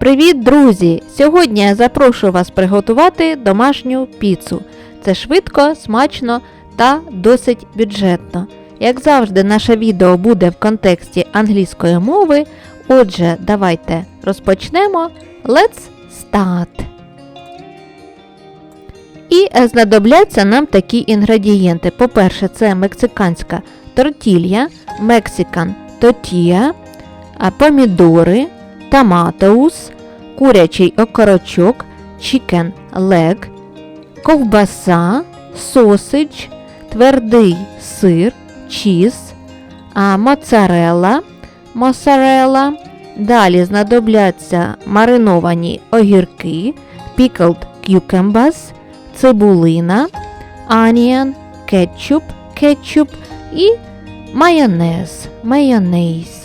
Привіт, друзі! Сьогодні я запрошую вас приготувати домашню піцу. Це швидко, смачно та досить бюджетно. Як завжди, наше відео буде в контексті англійської мови. Отже, давайте розпочнемо. Let's start! І знадобляться нам такі інгредієнти. По-перше, це мексиканська тортілья, мексикан тотія, помідори, томатоус, курячий окорочок, chicken leg, ковбаса, сосидж, твердий сир, чіз, а, моцарелла. Далі знадобляться мариновані огірки, pickled cucumbers, цибулина, аніон, кетчуп, кетчуп і майонез, майонез.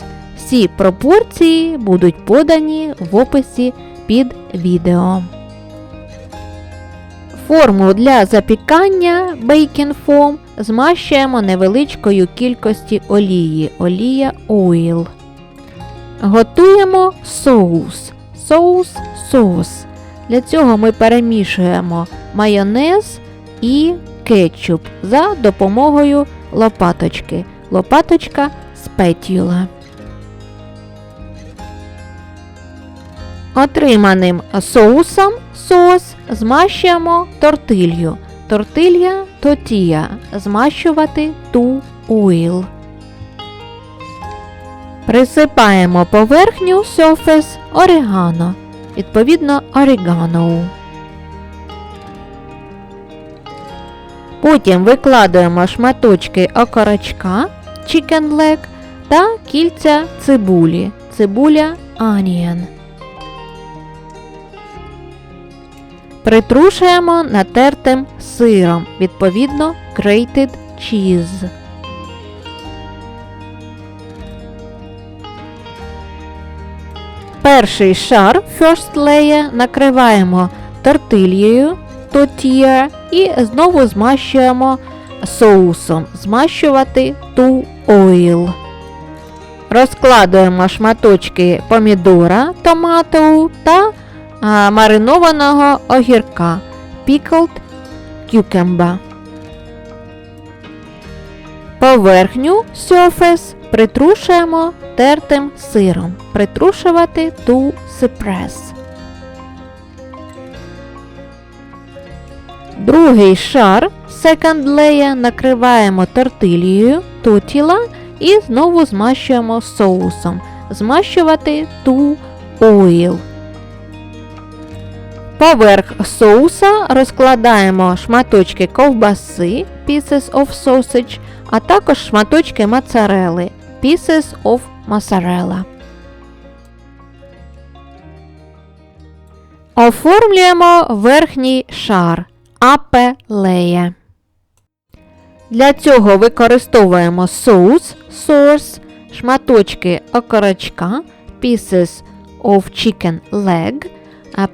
Всі пропорції будуть подані в описі під відео. Форму для запікання foam змащуємо невеличкою кількості олії. Олія oil. Готуємо соус. Соус соус. Для цього ми перемішуємо майонез і кетчуп за допомогою лопаточки. Лопаточка спетюла. Отриманим соусом сос змащуємо тортилью. Тортилья тотія. Змащувати ту oil. Присипаємо поверхню surface орегано. Відповідно, орегано. Потім викладаємо шматочки окорочка, chicken leg та кільця цибулі. Цибуля onion. Притрушуємо натертим сиром, відповідно grated cheese. Перший шар first layer накриваємо тортильєю tortilla і знову змащуємо соусом. Змащувати ту oil. Розкладуємо шматочки помідора, томату та маринованого огірка pickled cucumber. Поверхню surface притрушуємо тертим сиром. Притрушувати ту suppress. Другий шар second layer накриваємо тортилією тотіла і знову змащуємо соусом. Змащувати ту oil. Поверх соуса розкладаємо шматочки ковбаси pieces of sausage, а також шматочки моцарели pieces of mozzarella. Оформлюємо верхній шар layer. Для цього використовуємо соус sauce, шматочки окорочка pieces of chicken leg,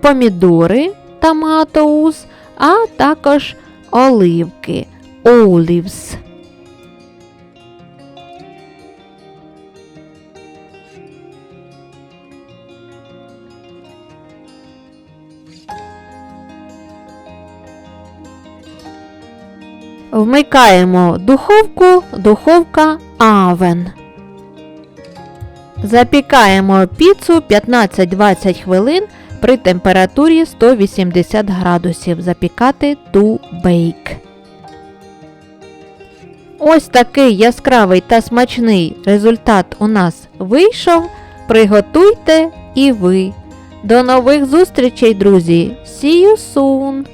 помідори томатоус, а також оливки olives. Вмикаємо духовку, духовка Oven. Запікаємо піцу 15-20 хвилин при температурі 180 градусів. Запікати bake. Ось такий яскравий та смачний результат у нас вийшов. Приготуйте і ви. До нових зустрічей, друзі! See you soon!